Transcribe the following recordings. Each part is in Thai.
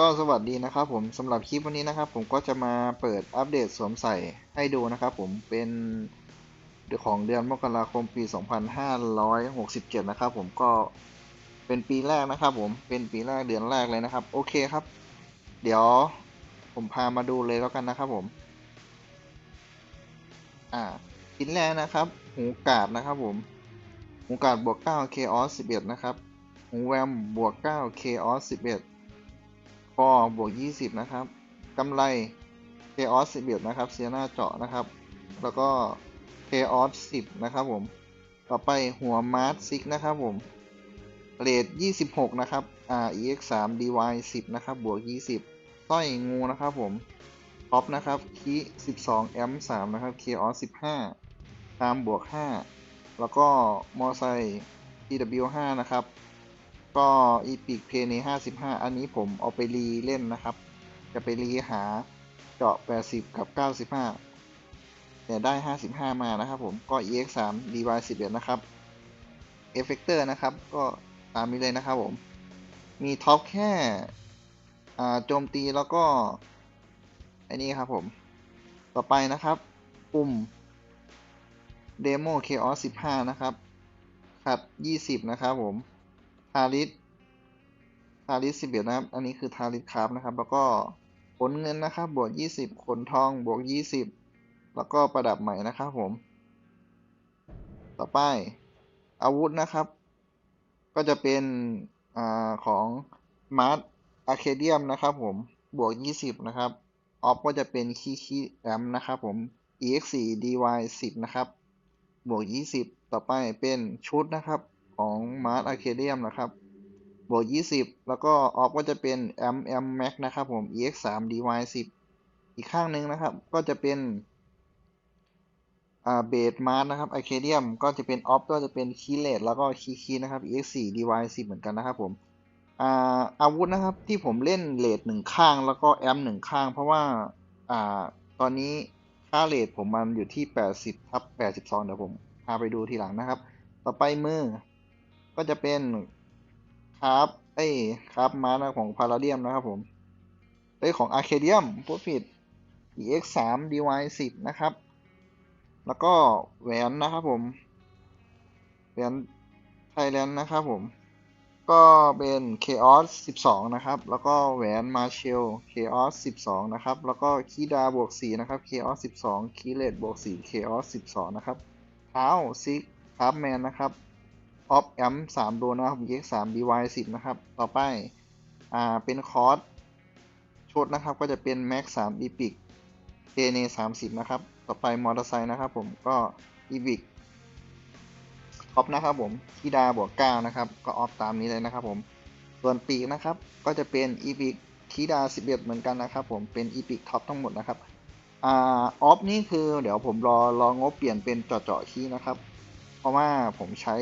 ก็สวัสดีนะครับผมสำหรับคลิปวันนี้นะครับ ผมก็จะมาเปิดอัปเดตสวมใส่ให้ดูนะครับ ผมเป็นของเดือนมกราคมปี 2567 นะครับ ผมก็เป็นปีแรกนะครับ ผมเป็นปีแรกเดือนแรกเลยนะครับ โอเคครับ เดี๋ยวผมพามาดูเลยแล้วกันนะครับผม อ่าชิ้นแรกนะครับ หูกาดนะครับผมหูกาดบวก9 Chaos 11 นะครับหูแวมบวก9 Chaos 11 คอบวก 20 นะครับกำไร Chaos 11 นะครับเสียหน้าเจาะนะครับ แล้วก็ Chaos 10 นะครับผม ต่อไปหัวมาร์ทซิกนะครับผมเรท26 นะครับอ่า EX 3 DY 10 นะครับ บวก 20สร้อยงูนะครับผมท็อปนะครับคี12 แอม3นะครับ Chaos 15 ตามบวก 5 แล้วก็มอไซค์ TW 5นะครับ ก็ Epic p n 55 อันนี้ผมเอาไปรีเล่นนะครับ จะไปรีหาเจาะ 80 กับ 95 แต่ได้ 55 มานะครับผม ก็ EX 3 DY 11 นะครับ Effector นะครับ ก็ตามนี้เลยนะครับผม มีท็อปแค่โจมตีแล้วก็ อันนี้ครับผม ต่อไปนะครับปุ่ม Demo Chaos 15 นะครับขัด 20 นะครับผมาริสทาริส11นะครับ อันนี้คือทาริสครับนะครับ แล้วก็ขนเงินนะครับ บวก20ขนทองบวก20แล้วก็ประดับใหม่นะครับผม ต่อไปอาวุธนะครับ ก็จะเป็นอของมาร์อาร์เคเดียมนะครับผม บวก20นะครับ ออฟก็จะเป็นคีคีแอมนะครับผม ex4 dy 10 นะครับ บวก20ต่อไปเป็นชุดนะครับ ของมาร์อาร์เคเดียมนะครับ บวก 20 แล้วก็ออฟก็จะเป็น m m max นะครับผม ex3 dy 10 อีกข้างหนึ่งนะครับ ก็จะเป็นเบสมาร์สนะครับอเคเดียมก็จะเป็นออฟก็จะเป็นคีเลตแล้วก็คีคีนะครับ ex4 dy 10 เหมือนกันนะครับผมอาอาวุธนะครับที่ผมเล่นเลทหนึ่งข้างแล้วก็แอมหนึ่งข้าง เพราะว่าอ่าตอนนี้ค่าเลทผมมันอยู่ที่ 80ทับ82 เดี๋ยวผมพาไปดูทีหลังนะครับ ต่อไปมือ ก็จะเป็นคราฟเอ้คราฟมาร์นะของพาราเดียมนะครับผมเอ้ของอาร์เคเดียมพูดผิด EX 3 DY 10นะครับ แล้วก็แหวนนะครับผม แหวนไทยแลนด์นะครับผม ก็เป็น Chaos 12 นะครับ แล้วก็แหวน Marshall Chaos 12 นะครับ แล้วก็คีดาบวก4นะครับ Chaos 12คีเลตบวก4 Chaos 12 นะครับ เท้าซิกคาร์แมนนะครับ ออฟแอม3โดนนะครับ EX 3 DY 10นะครับ ต่อไป อ่า เป็นคอร์สชุดนะครับ ก็จะเป็น Max 3 Epic KN 30นะครับ ต่อไปมอเตอร์ไซค์นะครับผม ก็ Epic ออฟนะครับผมทีดาบวกเก้านะครับ ก็ออฟตามนี้เลยนะครับผม ส่วนปีกนะครับ ก็จะเป็นอีพิกทีดาสิบเอ็ดเหมือนกันนะครับผม เป็นอีพิกท็อปทั้งหมดนะครับอ่าออฟนี่คือเดี๋ยวผมรอรองบเปลี่ยนเป็นเจาะเจาะคีย์นะครับ เพราะว่าผมใช้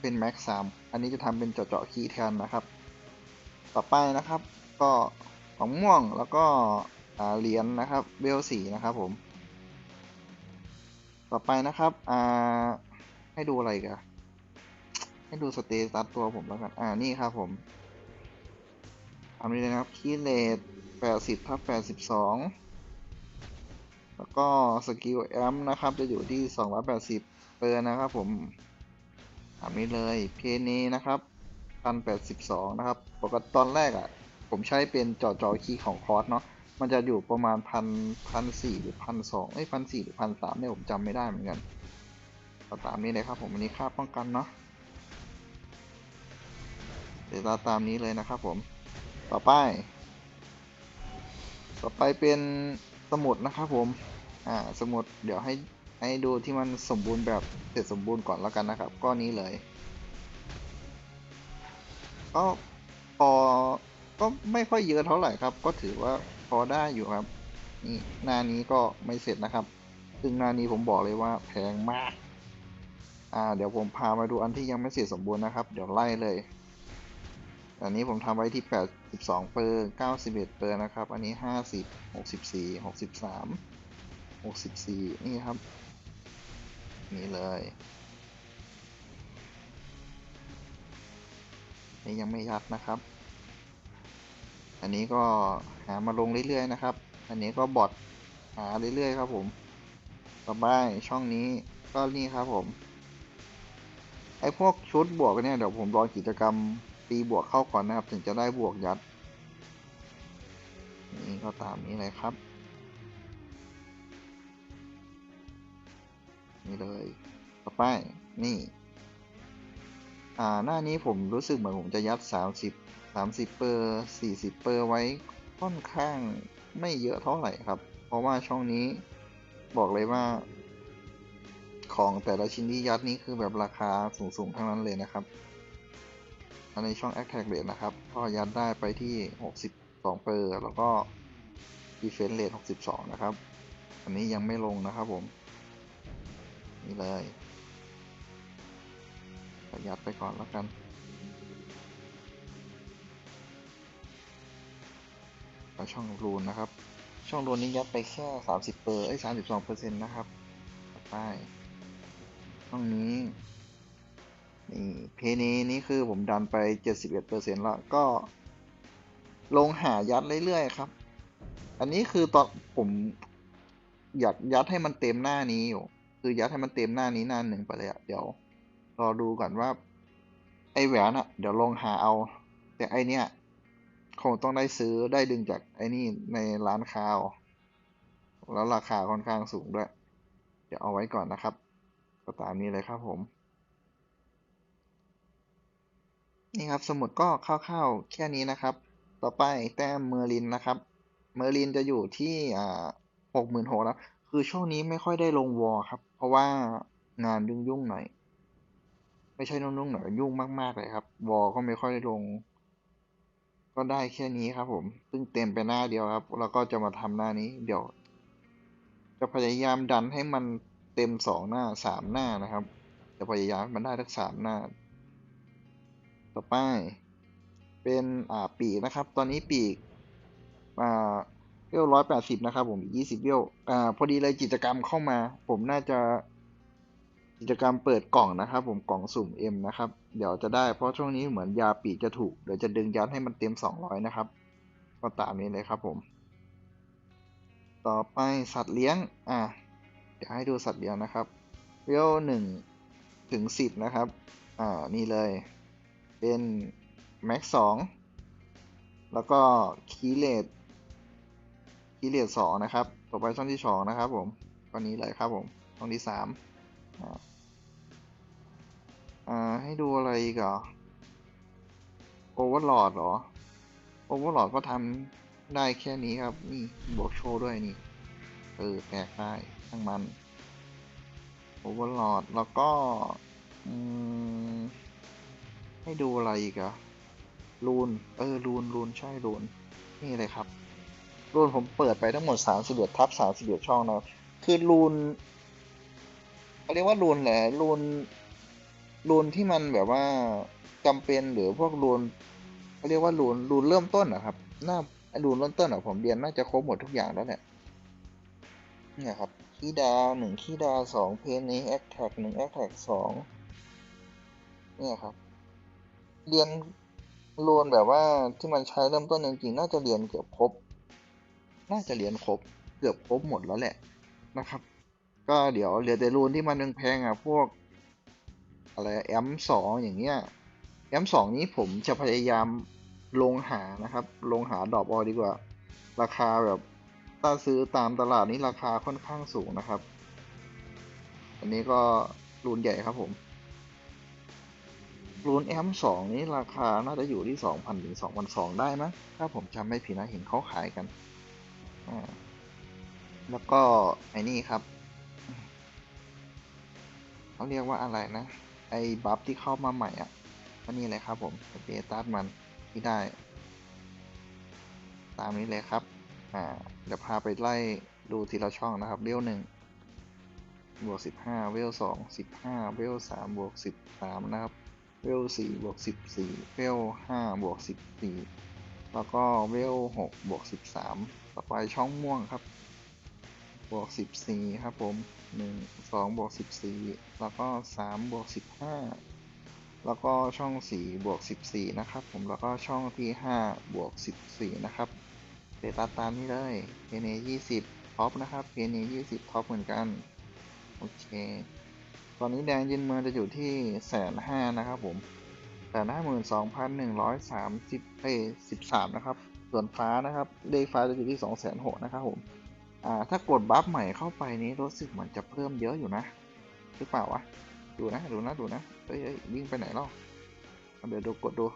เป็นแม็กสามอันนี้จะทำเป็นเจาะเจาะคีย์แทนนะครับ ต่อไปนะครับก็ของม่วงแล้วก็เหรียญนนะครับเบลสีนะครับผม ต่อไปนะครับให้ดูอะไรกันให้ดูสเตตัสตัวผมแล้วกันอ่านี่ครับผมทำนี้เลยนะครับคีเลต80ทับ82 แล้วก็สกิลแอมนะครับจะอยู่ที่ 280 เปอร์นะครับผม ทำนี้เลยเพนี้นะครับ1082นะครับ ปกติตอนแรกอะ่ะ ผมใช้เป็นจอจอคีย์ของคอร์สเนาะ มันจะอยู่ประมาณพันพันสี่หรือพันสองเอ้พันสี่หรือพันสามเนี่ยผมจำไม่ได้เหมือนกันตามนี้เลยครับผมอันนี้ค่าป้องกันเนาะเดี๋ยวเราตามนี้เลยนะครับผม ต่อไป ต่อไปเป็นสมุดนะครับผม อ่า สมุดเดี๋ยวให้ ให้ดูที่มันสมบูรณ์แบบเสร็จสมบูรณ์ก่อนแล้วกันนะครับก็นี้เลย ก็พอก็ไม่ค่อยเยอะเท่าไหร่ครับ ก็ถือว่าพอได้อยู่ครับ นี่หน้านี้ก็ไม่เสร็จนะครับ ซึ่งหน้านี้ผมบอกเลยว่าแพงมาก อ่า เดี๋ยวผมพามาดูอันที่ยังไม่เสร็จสมบูรณ์นะครับ เดี๋ยวไล่เลย อันนี้ผมทำไว้ที่ 82 เปอร์ 91 เปอร์นะครับ อันนี้ 50 64 63 64 นี่ครับ นี่เลย นี่ยังไม่ยัดนะครับ อันนี้ก็หามาลงเรื่อยๆนะครับ อันนี้ก็บอทหาเรื่อยๆครับผม ต่อไปช่องนี้ก็นี่ครับผม ไอพวกชุดบวกเนี่ยเดี๋ยวผมรอกิจกรรมตีบวกเข้าก่อนนะครับ ถึงจะได้บวกยัด นี่ก็ตามนี้เลยครับ นี่เลย ต่อไป นี่ อ่า หน้านี้ผมรู้สึกเหมือนผมจะยัด 30 30เปอร์40 เปอร์ไว้ค่อนข้างไม่เยอะเท่าไหร่ครับ เพราะว่าช่องนี้บอกเลยว่า ของแต่ละชิ้นที่ยัดนี้คือแบบราคาสูงๆทั้งนั้นเลยนะครับในช่อง Attack Rate นะครับ ก็ยัดได้ไปที่ 62 เปอร์ แล้วก็ Defense Rate 62 นะครับ อันนี้ยังไม่ลงนะครับผม นี่เลยประหยัดไปก่อนแล้วกันแล้วช่องรูนนะครับ ช่องรูนนี้ยัดไปแค่ 30เปอร์เอ้ย32เปอร์เซ็นต์นะครับไปช่องนี้ นี่ เพนี้นี่คือผมดันไป 71เปอร์เซ็นต์แล้วก็ ลงหายัดเรื่อยๆครับ อันนี้คือตอนผมอยากยัดให้มันเต็มหน้านี้อยู่ คือยัดให้มันเต็มหน้านี้หน้าหนึ่งไปเลยอะเดี๋ยวรอดูก่อนว่า ไอแหวนอะเดี๋ยวลองหาเอา แต่ไอเนี้ยคงต้องได้ซื้อได้ดึงจากไอนี่ในร้านค้าเอแล้วราคาค่อนข้างสูงด้วย เดี๋ยวเอาไว้ก่อนนะครับก็ตามนี้เลยครับผม นี่ครับสมุดก็คร่าวๆแค่นี้นะครับ ต่อไปแต้มเมอร์ลินนะครับ เมอร์ลินจะอยู่ที่อ่าหกหมื่นหกแล้ว คือช่วงนี้ไม่ค่อยได้ลงวอลครับ เพราะว่างานยุ่งๆหน่อย ไม่ใช่นุ่งๆหน่อยยุ่งมากๆเลยครับ วอลก็ไม่ค่อยได้ลง ก็ได้แค่นี้ครับ ผม ซึ่งเต็มไปหน้าเดียวครับ แล้วก็จะมาทำหน้านี้ เดี๋ยว จะพยายามดันให้มันเต็มสองหน้าสามหน้านะครับ จะพยายามให้มันได้ทั้งสามหน้า ต่อไป เป็นอ่าปีกนะครับ ตอนนี้ปีกอ่า เวลร้อยแปดสิบนะครับผมยี่สิบเวลอ่าพอดีเลยกิจกรรมเข้ามา ผมน่าจะ กิจกรรมเปิดกล่องนะครับ ผมกล่องสุ่ม M นะครับ เดี๋ยวจะได้เพราะช่วงนี้เหมือนยาปีจะถูก เดี๋ยวจะดึงยัดให้มันเต็มสองร้อยนะครับ ก็ตามนี้เลยครับผม ต่อไปสัตว์เลี้ยง อะเดี๋ยวให้ดูสัตว์เลี้ยงนะครับเวลหนึ่งถึงสิบนะครับ อ่า นี่เลย เป็นแม็กสองแล้วก็คีเลต คีเลตสองนะครับ ต่อไปช่องที่สองนะครับ ผมตอนนี้เลยครับผมช่องที่สามอ่าให้ดูอะไรอีกอะโอเวอร์ลอดเหรอโอเวอร์ลอดก็ทำได้แค่นี้ครับ นี่บวกโชว์ด้วยนี่ เออแตกได้ทั้งมันโอเวอร์ลอดแล้วก็อให้ดูอะไรอีกอะรูน เออรูนรูนใช่รูน นี่เลยครับ รูนผมเปิดไปทั้งหมด31ทับ31ช่องนะคือรูนเขาเรียกว่ารูนแหละรูนรูนที่มันแบบว่าจำเป็นหรือพวกรูนเขาเรียกว่ารูนรูนเริ่มต้นนะครับหน้ารูนเริ่มต้นอะผมเรียนน่าจะครบหมดทุกอย่างแล้วแหละเนี่ยครับคีย์ดาวหนึ่งคีย์ดาวสองเพนนี้แอคแท็กหนึ่งแอคแท็กสองเนี่ยครับ เรียนรวนแบบว่าที่มันใช้เริ่มต้นจริงๆน่าจะเรียนเกือบครบ น่าจะเรียนครบเกือบครบหมดแล้วแหละนะครับ ก็เดี๋ยวเหลือแต่รูนที่มันแพงอะพวกอะไรแอมสองอย่างเงี้ยแอมสองนี้ผมจะพยายามลงหานะครับ ลงหาดอกออดีกว่า ราคาแบบถ้าซื้อตามตลาดนี้ราคาค่อนข้างสูงนะครับ อันนี้ก็รูนใหญ่ครับผมรูนแอมสองนี้ราคาน่าจะอยู่ที่สองพันถึงสองพันสองได้มั้งถ้าผมจำไม่ผิดนะเห็นเขาขายกัน แล้วก็ไอ้นี่ครับเขาเรียกว่าอะไรนะ ไอ้บัฟที่เข้ามาใหม่อะก็นี่เลยครับผมเบตัสมันที่ได้ ตามนี้เลยครับ อ่า เดี๋ยวพาไปไล่ดูทีละช่องนะครับ เวลหนึ่งบวกสิบห้าเวลสองสิบห้าเวลสามบวกสิบสามนะครับ เวลสี่บวกสิบสี่เวลห้าบวกสิบสี่แล้วก็เวลหกบวกสิบสาม ต่อไปช่องม่วงครับ บวกสิบสี่ครับผมหนึ่งสองบวกสิบสี่แล้วก็สามบวกสิบห้าแล้วก็ช่อง 4 บวก 14 นะครับผม แล้วก็ช่องที่ 5 บวก 14 นะครับเดต้าตามนี้เลย PNA 20 ท็อปนะครับ PNA 20 ท็อปเหมือนกัน โอเค ตอนนี้แดงยืนเมืองจะอยู่ที่แสนห้านะครับผมแสนห้าหมื่นสองพันหนึ่งร้อยสามสิบเอ้สิบสามนะครับ ส่วนฟ้านะครับ เลขฟ้าจะอยู่ที่สองแสนหกนะครับผม อ่า ถ้ากดบัฟใหม่เข้าไปนี้รู้สึกเหมือนจะเพิ่มเยอะอยู่นะ หรือเปล่าวะ ดูนะ ดูนะ ดูนะ เอ้ยยวิ่งไปไหนเล่าเดี๋ยวดูกดดู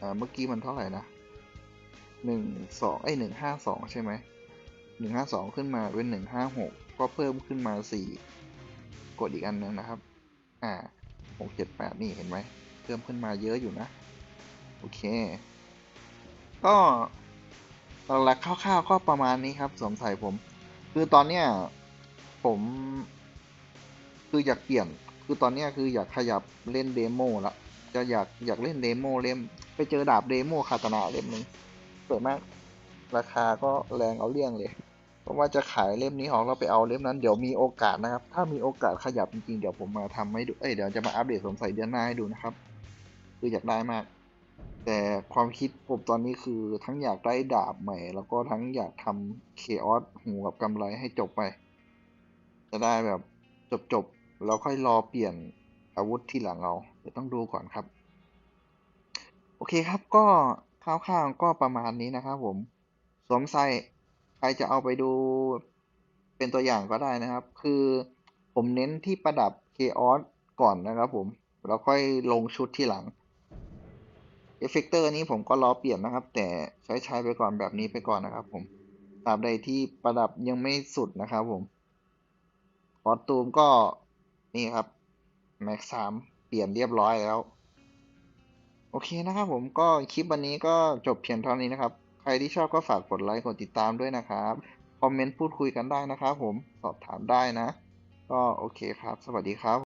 อ่า เมื่อกี้มันเท่าไหร่นะหนึ่งสองไอ้หนึ่งห้าสองใช่ไหมหนึ่งห้าสองขึ้นมาเป็นหนึ่งห้าหกก็เพิ่มขึ้นมาสี่กดอีกอันหนึงนะครับ อ่าหกเจ็ดแปดนี่เห็นไหม เพิ่มขึ้นมาเยอะอยู่นะ โอเค ก็หลักๆคร่าวๆก็ประมาณนี้ครับสวมใส่ผม คือตอนเนี้ยผม คืออยากเปลี่ยน คือตอนเนี้ยคืออยากขยับเล่นเดโมละจะอยากอยากเล่นเดโมเล่ม ไปเจอดาบเดโมคาตนาเล่มหนึ่งสวยมาก ราคาก็แรงเอาเรื่องเลย เพราะว่าจะขายเล่มนี้ออกแล้วไปเอาเล่มนั้นเดี๋ยวมีโอกาสนะครับ ถ้ามีโอกาสขยับจริงๆเดี๋ยวผมมาทำให้ดู เอ้ยเดี๋ยวจะมาอัปเดตสวมใส่เดือนหน้าให้ดูนะครับ คืออยากได้มาก แต่ความคิดผมตอนนี้คือทั้งอยากได้ดาบใหม่ แล้วก็ทั้งอยากทำเคออสหูกับกำไรให้จบไป จะได้แบบจบๆแล้วค่อยรอเปลี่ยนอาวุธที่หลังเอาเดี๋ยวต้องดูก่อนครับ โอเคครับก็คร่าวๆก็ประมาณนี้นะครับผมสวมใส่ใครจะเอาไปดูเป็นตัวอย่างก็ได้นะครับ คือผมเน้นที่ประดับเคออสก่อนนะครับผม แล้วค่อยลงชุดที่หลัง เอฟเฟกเตอร์นี้ผมก็รอเปลี่ยนนะครับ แต่ใช้ใช้ไปก่อนแบบนี้ไปก่อนนะครับ ผมตราบใดที่ประดับยังไม่สุดนะครับผมคอสตูมก็นี่ครับแม็กสามเปลี่ยนเรียบร้อยแล้ว โอเคนะครับผมก็คลิปวันนี้ก็จบเพียงเท่านี้นะครับ ใครที่ชอบก็ฝากกดไลค์กดติดตามด้วยนะครับ คอมเมนต์พูดคุยกันได้นะครับผมสอบถามได้นะ ก็โอเคครับ สวัสดีครับ